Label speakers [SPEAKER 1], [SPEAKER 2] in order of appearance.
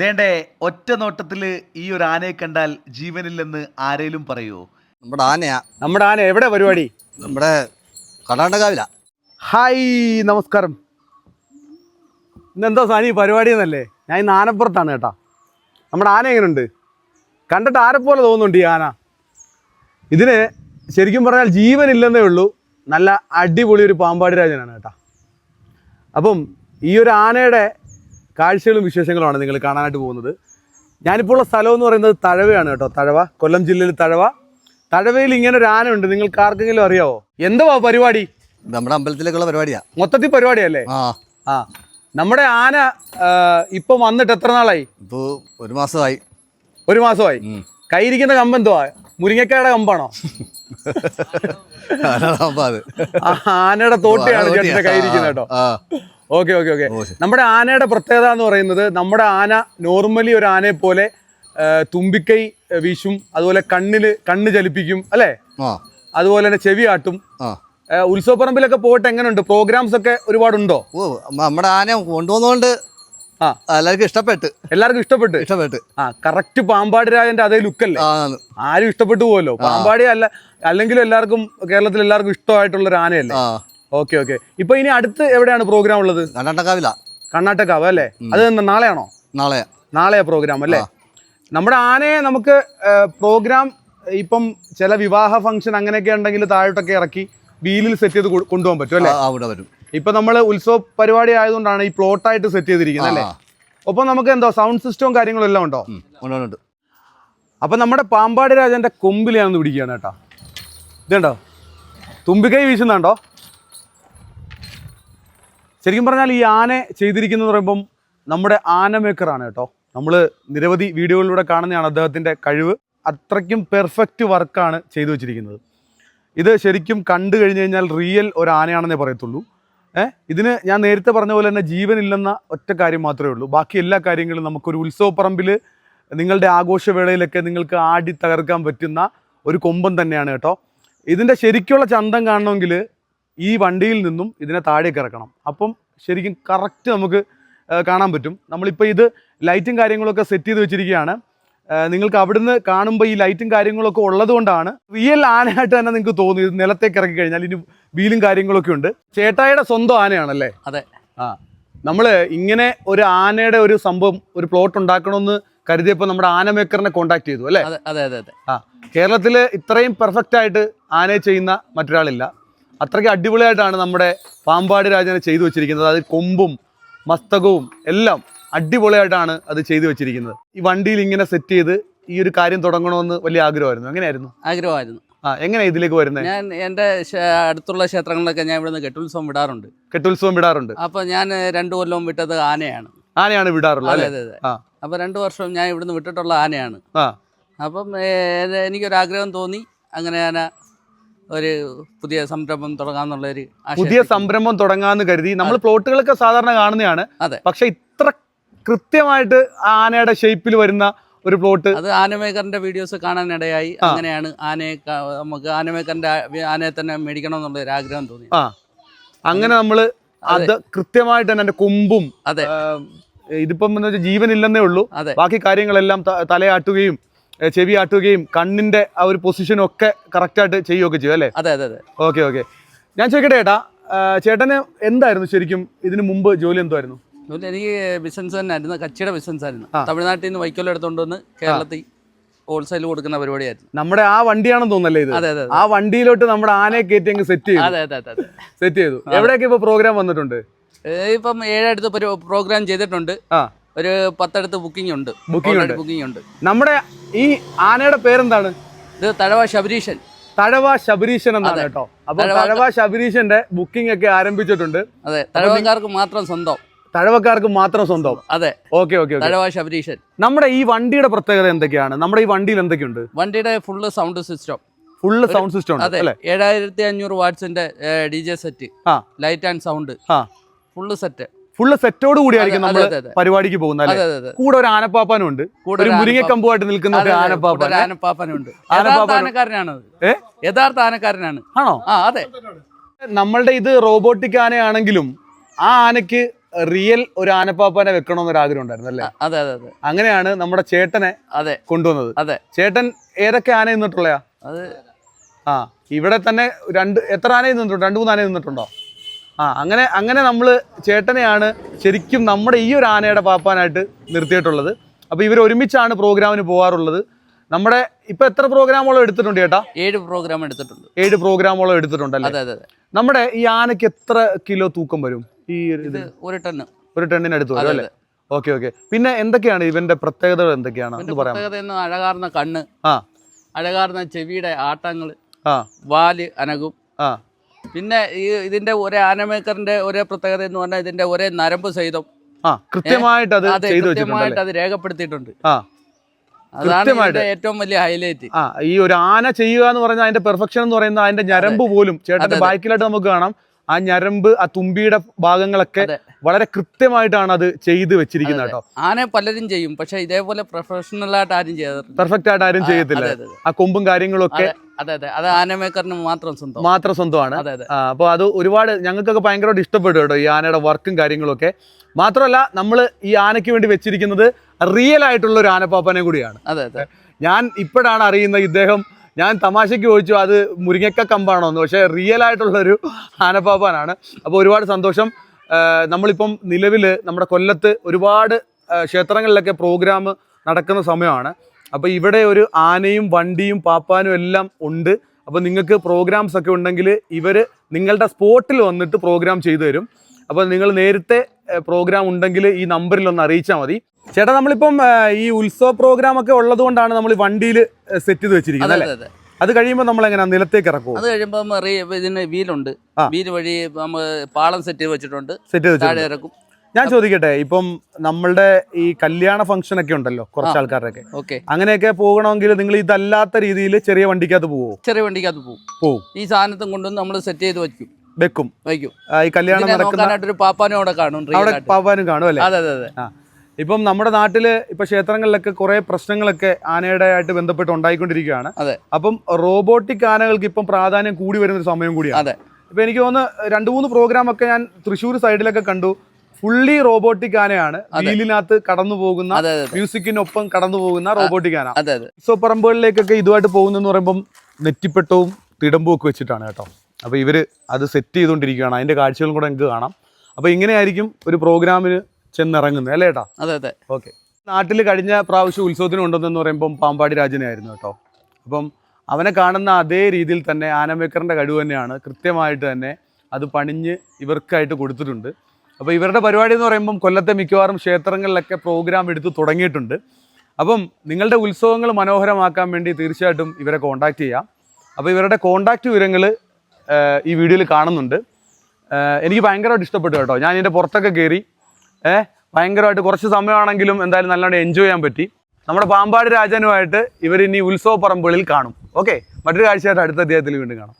[SPEAKER 1] ദേണ്ടേ ഒറ്റ നോട്ടത്തിൽ ഈ ഒരു ആനയെ കണ്ടാൽ ജീവനില്ലെന്ന് ആരേലും പറയുമോ
[SPEAKER 2] നമ്മുടെ ആനയാ.
[SPEAKER 3] നമ്മുടെ ആന എവിടെ പരിപാടി?
[SPEAKER 2] നമ്മുടെ കടാണ്ടകാവില
[SPEAKER 3] ഹായ് നമസ്കാരം. ഇന്നെന്താ സാനി പരിപാടി എന്നല്ലേ? ഞാൻ ഇന്ന് ആനപ്പുറത്താണ് കേട്ടാ. നമ്മുടെ ആന എങ്ങനെയുണ്ട് കണ്ടിട്ട് ആരെപ്പോലെ തോന്നുന്നുണ്ട് ഈ ആന? ഇതിന് ശരിക്കും പറഞ്ഞാൽ ജീവനില്ലെന്നേ ഉള്ളൂ. നല്ല അടിപൊളി ഒരു പാമ്പാടി രാജനാണ് കേട്ടാ. അപ്പം ഈ ഒരു ആനയുടെ കാഴ്ചകളും വിശേഷങ്ങളുമാണ് നിങ്ങൾ കാണാനായിട്ട് പോകുന്നത്. ഞാനിപ്പോൾ ഉള്ള സ്ഥലം എന്ന് പറയുന്നത് തഴവയാണ് കേട്ടോ തഴവ. കൊല്ലം ജില്ലയിൽ തഴവ. തഴവയിൽ ഇങ്ങനെ ഒരു ആനയുണ്ട് നിങ്ങൾക്ക് ആർക്കെങ്കിലും അറിയാവോ? എന്തുവാ പരിപാടി?
[SPEAKER 2] നമ്മുടെ അമ്പലത്തിലേക്കുള്ള പരിപാടിയാ.
[SPEAKER 3] മൊത്തത്തിൽ പരിപാടിയല്ലേ?
[SPEAKER 2] ആ.
[SPEAKER 3] ആ. നമ്മുടെ ആന ഇപ്പൊ വന്നിട്ട് എത്ര നാളായി?
[SPEAKER 2] ഇപ്പോ ഒരു മാസമായി.
[SPEAKER 3] ഒരു മാസമായി? കൈയിരിക്കുന്ന കമ്പ് എന്തുവാ? മുരിങ്ങക്കായുടെ കമ്പാണോ? ആനയുടെ തോട്ടിയാണ് ചേട്ടന്റെ കയ്യിരിക്കുന്നത് കേട്ടോ. Okay okay okay. നമ്മുടെ ആനയുടെ പ്രത്യേകത എന്ന് പറയുന്നത് നമ്മുടെ ആന നോർമലി ഒരു ആനയെ പോലെ തുമ്പിക്കൈ വീശും അതുപോലെ കണ്ണിൽ കണ്ണ് ചലിപ്പിക്കും അല്ലേ? അതുപോലെ തന്നെ ചെവി ആട്ടും. ഉത്സവപ്പറമ്പിലൊക്കെ പോയിട്ട് എങ്ങനെയുണ്ട് പ്രോഗ്രാംസ് ഒക്കെ ഒരുപാടുണ്ടോ?
[SPEAKER 2] ഓ നമ്മുടെ ആന കൊണ്ടുവന്നുകൊണ്ട്
[SPEAKER 3] ആ.
[SPEAKER 2] എല്ലാവർക്കും ഇഷ്ടപ്പെട്ട്.
[SPEAKER 3] എല്ലാവർക്കും ഇഷ്ടപ്പെട്ട്?
[SPEAKER 2] ഇഷ്ടപ്പെട്ട്.
[SPEAKER 3] ആ കറക്റ്റ് പാമ്പാടി രാജന്റെ അതേ ലുക്കല്ലേ ആരും ഇഷ്ടപ്പെട്ടു പോവല്ലോ പാമ്പാടി അല്ല അല്ലെങ്കിലും എല്ലാവർക്കും കേരളത്തിൽ എല്ലാവർക്കും ഇഷ്ടമായിട്ടുള്ള ഒരു ആനയല്ലേ ഓക്കെ ഓക്കെ. ഇപ്പൊ ഇനി അടുത്ത് എവിടെയാണ് പ്രോഗ്രാം ഉള്ളത്?
[SPEAKER 2] കർണാടകാവില.
[SPEAKER 3] കർണാടകാവ് അല്ലേ? അത് നാളെയാണോ?
[SPEAKER 2] നാളെ
[SPEAKER 3] നാളെയാ പ്രോഗ്രാം അല്ലേ? നമ്മുടെ ആനയെ നമുക്ക് പ്രോഗ്രാം ഇപ്പം ചില വിവാഹ ഫംഗ്ഷൻ അങ്ങനെയൊക്കെ ഉണ്ടെങ്കിൽ താഴോട്ടൊക്കെ ഇറക്കി വീലിൽ സെറ്റ് ചെയ്ത് കൊണ്ടുപോകാൻ പറ്റും അല്ലേ?
[SPEAKER 2] അവിടെ വരും.
[SPEAKER 3] ഇപ്പൊ നമ്മൾ ഉത്സവ പരിപാടി ആയതുകൊണ്ടാണ് ഈ പ്ലോട്ടായിട്ട് സെറ്റ് ചെയ്തിരിക്കുന്നത് അല്ലേ. ഒപ്പം നമുക്ക് എന്തോ സൗണ്ട് സിസ്റ്റവും കാര്യങ്ങളും എല്ലാം ഉണ്ടോ?
[SPEAKER 2] ഉണ്ട്,
[SPEAKER 3] അപ്പൊ നമ്മുടെ പാമ്പാടി രാജന്റെ കൊമ്പിൽ ഞാൻ പിടിക്കുകയാണ് കേട്ടോ. ഇതുണ്ടോ? തുമ്പിക്കൈ വീശുന്നുണ്ടോ? ശരിക്കും പറഞ്ഞാൽ ഈ ആന ചെയ്തിരിക്കുന്നത് പറയുമ്പം നമ്മുടെ ആന മേക്കറാണ് കേട്ടോ. നമ്മൾ നിരവധി വീഡിയോകളിലൂടെ കാണുന്നതാണ് അദ്ദേഹത്തിന്റെ കഴിവ്. അത്രയ്ക്കും പെർഫെക്റ്റ് വർക്കാണ് ചെയ്തു വെച്ചിരിക്കുന്നത്. ഇത് ശരിക്കും കണ്ടു കഴിഞ്ഞ് കഴിഞ്ഞാൽ റിയൽ ഒരു ആനയാണെന്നേ പറയത്തുള്ളൂ. ഏഹ് ഇതിന് ഞാൻ നേരത്തെ പറഞ്ഞ പോലെ തന്നെ ജീവനില്ലെന്ന ഒറ്റ കാര്യം മാത്രമേ ഉള്ളൂ. ബാക്കി എല്ലാ കാര്യങ്ങളും നമുക്കൊരു ഉത്സവപ്പറമ്പിൽ നിങ്ങളുടെ ആഘോഷവേളയിലൊക്കെ നിങ്ങൾക്ക് ആടി തകർക്കാൻ പറ്റുന്ന ഒരു കൊമ്പൻ തന്നെയാണ് കേട്ടോ. ഇതിന്റെ ശരിക്കുള്ള ചന്തം കാണണമെങ്കിൽ ഈ വണ്ടിയിൽ നിന്നും ഇതിനെ താഴേക്ക് ഇറക്കണം. അപ്പം ശരിക്കും കറക്റ്റ് നമുക്ക് കാണാൻ പറ്റും. നമ്മളിപ്പോൾ ഇത് ലൈറ്റും കാര്യങ്ങളൊക്കെ സെറ്റ് ചെയ്ത് വെച്ചിരിക്കുകയാണ്. നിങ്ങൾക്ക് അവിടുന്ന് കാണുമ്പോൾ ഈ ലൈറ്റും കാര്യങ്ങളൊക്കെ ഉള്ളതുകൊണ്ടാണ് റിയൽ ആനയായിട്ട് തന്നെ നിങ്ങൾക്ക് തോന്നും ഇത് നിലത്തേക്ക് ഇറക്കി കഴിഞ്ഞാൽ ഇനി വീലും കാര്യങ്ങളൊക്കെ ഉണ്ട്. ചേട്ടായുടെ സ്വന്തം ആനയാണല്ലേ?
[SPEAKER 4] അതെ.
[SPEAKER 3] ആ. നമ്മൾ ഇങ്ങനെ ഒരു ആനയുടെ ഒരു സംഭവം ഒരു പ്ലോട്ട് ഉണ്ടാക്കണമെന്ന് കരുതിയപ്പോൾ നമ്മുടെ ആന മേക്കറിനെ കോൺടാക്ട് ചെയ്തു അല്ലേ?
[SPEAKER 4] അതെ അതെ അതെ അതെ.
[SPEAKER 3] ആ. കേരളത്തിൽ ഇത്രയും പെർഫെക്റ്റ് ആയിട്ട് ആനയെ ചെയ്യുന്ന മറ്റൊരാളില്ല. അത്രയ്ക്ക് അടിപൊളിയായിട്ടാണ് നമ്മുടെ പാമ്പാടി രാജനെ ചെയ്തു വെച്ചിരിക്കുന്നത്. അത് കൊമ്പും മസ്തകവും എല്ലാം അടിപൊളിയായിട്ടാണ് അത് ചെയ്തു വെച്ചിരിക്കുന്നത്. ഈ വണ്ടിയിൽ ഇങ്ങനെ സെറ്റ് ചെയ്ത് ഈ ഒരു കാര്യം തുടങ്ങണമെന്ന് വലിയ ആഗ്രഹമായിരുന്നു. എങ്ങനെയായിരുന്നു?
[SPEAKER 4] ആഗ്രഹമായിരുന്നു.
[SPEAKER 3] ആ എങ്ങനെ ഇതിലേക്ക് വരുന്നത്
[SPEAKER 4] ഞാൻ എന്റെ അടുത്തുള്ള ക്ഷേത്രങ്ങളിലൊക്കെ ഞാൻ ഇവിടുന്ന് കെട്ടുത്സവം വിടാറുണ്ട്.
[SPEAKER 3] കെട്ടുത്സവം വിടാറുണ്ട്.
[SPEAKER 4] അപ്പോൾ ഞാൻ രണ്ടു കൊല്ലവും വിട്ടത് ആനയാണ്.
[SPEAKER 3] ആനയാണ് വിടാറുള്ളത്
[SPEAKER 4] അതെ അതെ അതെ. അപ്പോൾ രണ്ട് വർഷം ഞാൻ ഇവിടുന്ന് വിട്ടിട്ടുള്ള ആനയാണ്.
[SPEAKER 3] ആ.
[SPEAKER 4] അപ്പം എനിക്കൊരാഗ്രഹം തോന്നി. അങ്ങനെ ഞാൻ ഒരു പുതിയ സംരംഭം തുടങ്ങാമെന്നുള്ളൊരു
[SPEAKER 3] പുതിയ സംരംഭം തുടങ്ങാന്ന് കരുതി. നമ്മൾ പ്ലോട്ടുകളൊക്കെ സാധാരണ കാണുന്നതാണ്.
[SPEAKER 4] അതെ.
[SPEAKER 3] പക്ഷെ ഇത്ര കൃത്യമായിട്ട് ആനയുടെ ഷേപ്പിൽ വരുന്ന ഒരു പ്ലോട്ട്
[SPEAKER 4] അത് ആനമേക്കറിന്റെ വീഡിയോസ് കാണാനിടയായി. അങ്ങനെയാണ് ആനയെ നമുക്ക് ആനമേക്കറിന്റെ ആനയെ തന്നെ മേടിക്കണം എന്നുള്ള ഒരു ആഗ്രഹം തോന്നി
[SPEAKER 3] ആ. അങ്ങനെ നമ്മൾ അത്. കൃത്യമായിട്ട് തന്നെ എന്റെ കൊമ്പും
[SPEAKER 4] അതെ.
[SPEAKER 3] ഇതിപ്പം എന്ന് വെച്ചാൽ ജീവനില്ലെന്നേ ഉള്ളൂ.
[SPEAKER 4] അതെ.
[SPEAKER 3] ബാക്കി കാര്യങ്ങളെല്ലാം തലയാട്ടുകയും ചെവി ആട്ടുകയും കണ്ണിന്റെ ആ ഒരു പൊസിഷനും ഒക്കെ കറക്റ്റായിട്ട് ചെയ്യുകയൊക്കെ ചെയ്യും അല്ലേ?
[SPEAKER 4] അതെ അതെ അതെ.
[SPEAKER 3] Okay okay. ഞാൻ ചോദിക്കട്ടെ ചേട്ടാ ചേട്ടന് എന്തായിരുന്നു ശരിക്കും ഇതിനു മുമ്പ് ജോലി എന്തായിരുന്നു
[SPEAKER 4] ജോലി എനിക്ക് ബിസിനസ് തന്നെ ആയിരുന്നു. കച്ചിയുടെ ബിസിനസ് ആയിരുന്നു. തമിഴ്നാട്ടിൽ നിന്ന് വൈക്കോൽ എടുത്തോണ്ട് വന്ന് കേരളത്തിൽ ഹോൾസെയിൽ കൊടുക്കുന്ന പരിപാടിയായിരുന്നു.
[SPEAKER 3] നമ്മുടെ ആ വണ്ടിയാണെന്ന് തോന്നല്ലേ ഇത്?
[SPEAKER 4] അതെ അതെ
[SPEAKER 3] ആ വണ്ടിയിലോട്ട് നമ്മുടെ ആനയെ കയറ്റി അങ്ങ് സെറ്റ് ചെയ്തു.
[SPEAKER 4] അതെ അതെ അതെ
[SPEAKER 3] സെറ്റ് ചെയ്തു. എവിടെയൊക്കെ ഇപ്പൊ പ്രോഗ്രാം വന്നിട്ടുണ്ട്?
[SPEAKER 4] ഇപ്പം ഏഴടുത്ത് പ്രോഗ്രാം ചെയ്തിട്ടുണ്ട്. ഒരു പത്തടുത്ത് ബുക്കിംഗ് ഉണ്ട്.
[SPEAKER 3] ബുക്കിംഗ് ഉണ്ട്.
[SPEAKER 4] ബുക്കിംഗ് ഉണ്ട്.
[SPEAKER 3] നമ്മുടെ ഈ ആനയുടെ പേരെന്താണ്?
[SPEAKER 4] ഇത് തഴവ ശബരീഷൻ
[SPEAKER 3] തഴവ ശബരീശൻ എന്നാണ്. കേട്ടോ. അപ്പൊ
[SPEAKER 4] തഴവ-
[SPEAKER 3] ശബരീശന്റെ ബുക്കിംഗ് ഒക്കെ ആരംഭിച്ചിട്ടുണ്ട്.
[SPEAKER 4] അതെ. തഴവക്കാർക്ക് മാത്രം സ്വന്തം.
[SPEAKER 3] തഴവക്കാർക്ക് മാത്രം സ്വന്തം.
[SPEAKER 4] അതെ.
[SPEAKER 3] ഓക്കെ ഓക്കെ
[SPEAKER 4] തഴവ ശബരീഷൻ
[SPEAKER 3] നമ്മുടെ ഈ വണ്ടിയുടെ പ്രത്യേകത എന്തൊക്കെയാണ്? നമ്മുടെ ഈ വണ്ടിയിൽ എന്തൊക്കെയുണ്ട്?
[SPEAKER 4] വണ്ടിയുടെ full sound system
[SPEAKER 3] full sound system ഉണ്ട്
[SPEAKER 4] അതെ. ഏഴായിരത്തി അഞ്ഞൂറ് വാട്സിന്റെ ഡി ജെ സെറ്റ്
[SPEAKER 3] ആ.
[SPEAKER 4] ലൈറ്റ് ആൻഡ് സൗണ്ട്
[SPEAKER 3] ആ.
[SPEAKER 4] ഫുള്ള് സെറ്റ്
[SPEAKER 3] ഫുള്ള് സെറ്റോട് കൂടിയായിരിക്കും നമ്മൾ. പരിപാടിക്ക് പോകുന്നത് അല്ലേ? കൂടെ ഒരു ആനപ്പാപ്പാനും ഉണ്ട്. ഒരു
[SPEAKER 4] മുരിങ്ങ
[SPEAKER 3] മുരിങ്ങക്കമ്പുമായിട്ട് നിൽക്കുന്ന ഒരു ആനപ്പാപ്പൻ
[SPEAKER 4] ആനപ്പാപ്പനുണ്ട് യഥാർത്ഥ ആനക്കാരനാണ്
[SPEAKER 3] ഏ?
[SPEAKER 4] യഥാർത്ഥ ആനക്കാരനാണ്.
[SPEAKER 3] ആണോ?
[SPEAKER 4] ആ അതെ.
[SPEAKER 3] നമ്മളുടെ ഇത് റോബോട്ടിക് ആനയാണെങ്കിലും ആ ആനയ്ക്ക് റിയൽ ഒരു ആനപ്പാപ്പാനെ വെക്കണമെന്നൊരു ആഗ്രഹം ഉണ്ടായിരുന്നു അല്ലേ?
[SPEAKER 4] അതെ അതെ അതെ.
[SPEAKER 3] അങ്ങനെയാണ് നമ്മുടെ ചേട്ടനെ
[SPEAKER 4] അതെ.
[SPEAKER 3] കൊണ്ടുവന്നത്.
[SPEAKER 4] അതെ.
[SPEAKER 3] ചേട്ടൻ ഏതൊക്കെ ആന നിന്നിട്ടുള്ളയാ?
[SPEAKER 4] അത്
[SPEAKER 3] ആ ഇവിടെ തന്നെ രണ്ട് എത്ര ആന നിന്നിട്ടുണ്ട്? രണ്ട് മൂന്ന് ആന നിന്നിട്ടുണ്ടോ? ആ അങ്ങനെ അങ്ങനെ നമ്മൾ ചേട്ടനെയാണ് ശരിക്കും നമ്മുടെ ഈ ഒരു ആനയുടെ പാപ്പാനായിട്ട് നിർത്തിയിട്ടുള്ളത്. അപ്പോൾ ഇവർ ഒരുമിച്ചാണ് പ്രോഗ്രാമിന് പോകാറുള്ളത് നമ്മുടെ ഇപ്പൊ എത്ര പ്രോഗ്രാമോളം എടുത്തിട്ടുണ്ട് ചേട്ടാ?
[SPEAKER 4] ഏഴ് പ്രോഗ്രാം എടുത്തിട്ടുണ്ട്.
[SPEAKER 3] ഏഴ് പ്രോഗ്രാമോളം എടുത്തിട്ടുണ്ടല്ലേ?
[SPEAKER 4] അതെ അതെ
[SPEAKER 3] നമ്മുടെ ഈ ആനയ്ക്ക് എത്ര കിലോ തൂക്കം വരും? ഈ
[SPEAKER 4] ഇത് ഒരു ടണ്ണ്
[SPEAKER 3] ഒരു ടണ്ണിന് അടുത്ത് വരും അല്ലേ? Okay okay. പിന്നെ എന്തൊക്കെയാണ് ഇവന്റെ പ്രത്യേകതകൾ എന്തൊക്കെയാണ്?
[SPEAKER 4] പ്രത്യേകത എന്ന് അഴകാർന്ന കണ്ണ്
[SPEAKER 3] ആ.
[SPEAKER 4] അഴകാർന്ന ചെവിയുടെ ആട്ടങ്ങൾ
[SPEAKER 3] ആ.
[SPEAKER 4] വാൽ അനകും
[SPEAKER 3] ആ.
[SPEAKER 4] പിന്നെ ഈ ഇതിന്റെ ഒരേ ആനമേക്കറിന്റെ ഒരേ പ്രത്യേകത എന്ന് പറഞ്ഞാൽ ഇതിന്റെ ഒരേ നരമ്പ് സഹിതം.
[SPEAKER 3] കൃത്യമായിട്ട് അത്
[SPEAKER 4] കൃത്യമായിട്ട് അത് രേഖപ്പെടുത്തിയിട്ടുണ്ട്.
[SPEAKER 3] കൃത്യമായിട്ട്.
[SPEAKER 4] ഏറ്റവും വലിയ ഹൈലൈറ്റ്
[SPEAKER 3] ഈ ഒരു ആന ചെയ്യുക എന്ന് പറഞ്ഞാൽ അതിന്റെ പെർഫെക്ഷൻ എന്ന് പറയുന്നത് അതിന്റെ ഞരമ്പ് പോലും ചേട്ടന്റെ. ബാക്കിലായിട്ട് നമുക്ക് കാണാം. ആ ഞരമ്പ് ആ തുമ്പിയുടെ ഭാഗങ്ങളൊക്കെ വളരെ കൃത്യമായിട്ടാണ് അത് ചെയ്ത് വെച്ചിരിക്കുന്നത് കേട്ടോ.
[SPEAKER 4] ആന പലരും ചെയ്യും. പക്ഷെ ഇതേപോലെ പ്രൊഫഷണൽ ആയിട്ട് ആരും ചെയ്യാറില്ല.
[SPEAKER 3] പെർഫെക്റ്റ് ആയിട്ട് ആരും ചെയ്യത്തില്ല. ആ കൊമ്പും കാര്യങ്ങളും ഒക്കെ
[SPEAKER 4] അതെ അതെ. അത് ആനമേക്കറിന് മാത്രം സ്വന്തം.
[SPEAKER 3] മാത്രം സ്വന്തമാണ്. അപ്പോൾ അത്. ഒരുപാട് ഞങ്ങൾക്കൊക്കെ ഭയങ്കരമായിട്ട് ഇഷ്ടപ്പെടും കേട്ടോ ഈ ആനയുടെ വർക്കും കാര്യങ്ങളൊക്കെ. മാത്രമല്ല നമ്മൾ ഈ ആനയ്ക്ക് വേണ്ടി വെച്ചിരിക്കുന്നത് റിയൽ ആയിട്ടുള്ള ഒരു ആനപ്പാപ്പനെ കൂടിയാണ്.
[SPEAKER 4] അതെ അതെ.
[SPEAKER 3] ഞാൻ ഇപ്പോഴാണ് അറിയുന്നത് ഇദ്ദേഹം ഞാൻ തമാശയ്ക്ക് ചോദിച്ചു അത് മുരിങ്ങക്ക കമ്പാണോ എന്ന്. പക്ഷേ റിയൽ ആയിട്ടുള്ളൊരു ആനപ്പാപ്പാനാണ്. അപ്പോൾ ഒരുപാട് സന്തോഷം. നമ്മളിപ്പം നിലവിൽ നമ്മുടെ കൊല്ലത്ത് ഒരുപാട് ക്ഷേത്രങ്ങളിലൊക്കെ പ്രോഗ്രാം നടക്കുന്ന സമയമാണ്. അപ്പോൾ ഇവിടെ ഒരു ആനയും വണ്ടിയും പാപ്പാനും എല്ലാം ഉണ്ട്. അപ്പോൾ നിങ്ങൾക്ക് പ്രോഗ്രാംസ് ഒക്കെ ഉണ്ടെങ്കിൽ ഇവർ നിങ്ങളുടെ സ്പോട്ടിൽ വന്നിട്ട് പ്രോഗ്രാം ചെയ്തു തരും. അപ്പോൾ നിങ്ങൾ നേരത്തെ പ്രോഗ്രാം ഉണ്ടെങ്കിൽ ഈ നമ്പറിൽ ഒന്ന് അറിയിച്ചാൽ മതി. ചേട്ടാ നമ്മളിപ്പം ഈ ഉത്സവ പ്രോഗ്രാം ഒക്കെ ഉള്ളത് കൊണ്ടാണ് നമ്മൾ വണ്ടിയിൽ സെറ്റ് ചെയ്ത് വെച്ചിരിക്കുന്നത് അല്ലേ?
[SPEAKER 4] അതെ
[SPEAKER 3] കഴിയുമ്പോൾ നമ്മൾ എങ്ങനെ നിലത്തേക്ക് ഇറക്കും
[SPEAKER 4] അത് കഴിയുമ്പോൾ ഇതിന് വീലുണ്ട്. വീൽ വഴി നമ്മൾ പാളം സെറ്റ് ചെയ്ത് വെച്ചിട്ടുണ്ട്.
[SPEAKER 3] സെറ്റ് ചെയ്ത്
[SPEAKER 4] താഴെ ഇറക്കും.
[SPEAKER 3] ഞാൻ ചോദിക്കട്ടെ ഇപ്പം നമ്മളുടെ ഈ കല്യാണ ഫംഗ്ഷൻ ഒക്കെ ഉണ്ടല്ലോ കുറച്ച് ആൾക്കാരൊക്കെ
[SPEAKER 4] ഓക്കെ.
[SPEAKER 3] അങ്ങനെയൊക്കെ പോകണമെങ്കിൽ നിങ്ങൾ ഇതല്ലാത്ത രീതിയിൽ ചെറിയ വണ്ടിക്കകത്ത് പോവോ?
[SPEAKER 4] ചെറിയ വണ്ടിക്കകത്ത് പോകും
[SPEAKER 3] പോവും.
[SPEAKER 4] ഈ സാധനത്തും കൊണ്ടുവന്ന് നമ്മൾ സെറ്റ് ചെയ്ത് വെക്കും
[SPEAKER 3] വെക്കും.
[SPEAKER 4] വയ്ക്കും.
[SPEAKER 3] ഈ കല്യാണം നടക്കുന്ന
[SPEAKER 4] പാപ്പാനും അവിടെ കാണും
[SPEAKER 3] അവിടെ. പാവാനും കാണും അല്ലേ?
[SPEAKER 4] അതെ അതെ
[SPEAKER 3] ഇപ്പം നമ്മുടെ നാട്ടിൽ ഇപ്പൊ ക്ഷേത്രങ്ങളിലൊക്കെ കുറെ പ്രശ്നങ്ങളൊക്കെ ആനയുടെ ആയിട്ട് ബന്ധപ്പെട്ട് ഉണ്ടായിക്കൊണ്ടിരിക്കുകയാണ്. അപ്പം റോബോട്ടിക് ആനകൾക്ക് ഇപ്പം പ്രാധാന്യം കൂടി വരുന്ന ഒരു സമയം കൂടിയാണ്.
[SPEAKER 4] അതെ.
[SPEAKER 3] ഇപ്പൊ എനിക്ക് തോന്നുന്നു രണ്ടു മൂന്ന് പ്രോഗ്രാം ഒക്കെ ഞാൻ തൃശ്ശൂർ സൈഡിലൊക്കെ കണ്ടു. ഫുള്ളി റോബോട്ടിക് ആനയാണ്. വീലിനകത്ത് കടന്നു പോകുന്ന മ്യൂസിക്കിനൊപ്പം കടന്നു പോകുന്ന റോബോട്ടിക് ആന.
[SPEAKER 4] സോ
[SPEAKER 3] പറമ്പുകളിലേക്കൊക്കെ ഇതുമായിട്ട് പോകുന്നെന്ന് പറയുമ്പം നെറ്റിപ്പെട്ടവും തിടമ്പും ഒക്കെ വെച്ചിട്ടാണ് കേട്ടോ. അപ്പോൾ ഇവർ അത് സെറ്റ് ചെയ്തുകൊണ്ടിരിക്കുകയാണ്. അതിന്റെ കാഴ്ചകളും കൂടെ എനിക്ക് കാണാം. അപ്പോൾ ഇങ്ങനെയായിരിക്കും ഒരു പ്രോഗ്രാമിന് ചെന്നിറങ്ങുന്നത് അല്ലേ ഏട്ടാ?
[SPEAKER 4] അതെ അതെ.
[SPEAKER 3] ഓക്കെ നാട്ടിൽ കഴിഞ്ഞ പ്രാവശ്യം ഉത്സവത്തിന് ഉണ്ടെന്ന് പറയുമ്പം പാമ്പാടി രാജനായിരുന്നു കേട്ടോ. അപ്പം അവനെ കാണുന്ന അതേ രീതിയിൽ തന്നെ ആനമേക്കറിന്റെ കഴിവ് തന്നെയാണ്. കൃത്യമായിട്ട് തന്നെ അത് പണിഞ്ഞ് ഇവർക്കായിട്ട് കൊടുത്തിട്ടുണ്ട്. അപ്പോൾ ഇവരുടെ പരിപാടി എന്ന് പറയുമ്പം കൊല്ലത്തെ മിക്കവാറും ക്ഷേത്രങ്ങളിലൊക്കെ പ്രോഗ്രാം എടുത്ത് തുടങ്ങിയിട്ടുണ്ട്. അപ്പം നിങ്ങളുടെ ഉത്സവങ്ങൾ മനോഹരമാക്കാൻ വേണ്ടി തീർച്ചയായിട്ടും ഇവരെ കോൺടാക്റ്റ് ചെയ്യാം. അപ്പോൾ ഇവരുടെ കോൺടാക്റ്റ് വിവരങ്ങൾ ഈ വീഡിയോയിൽ കാണുന്നുണ്ട്. എനിക്ക് ഭയങ്കരമായിട്ട് ഇഷ്ടപ്പെട്ടു കേട്ടോ. ഞാൻ ഇതിന്റെ പുറത്തൊക്കെ കയറി ഏഹ് ഭയങ്കരമായിട്ട് കുറച്ച് സമയമാണെങ്കിലും എന്തായാലും നല്ലോണം എൻജോയ് ചെയ്യാൻ പറ്റി. നമ്മുടെ പാമ്പാട് രാജനുമായിട്ട് ഇവർ ഇനി ഉത്സവ പറമ്പുകളിൽ കാണും. ഓക്കെ മറ്റൊരു കാഴ്ചയായിട്ട് അടുത്ത അധ്യായത്തിൽ വീണ്ടും കാണാം.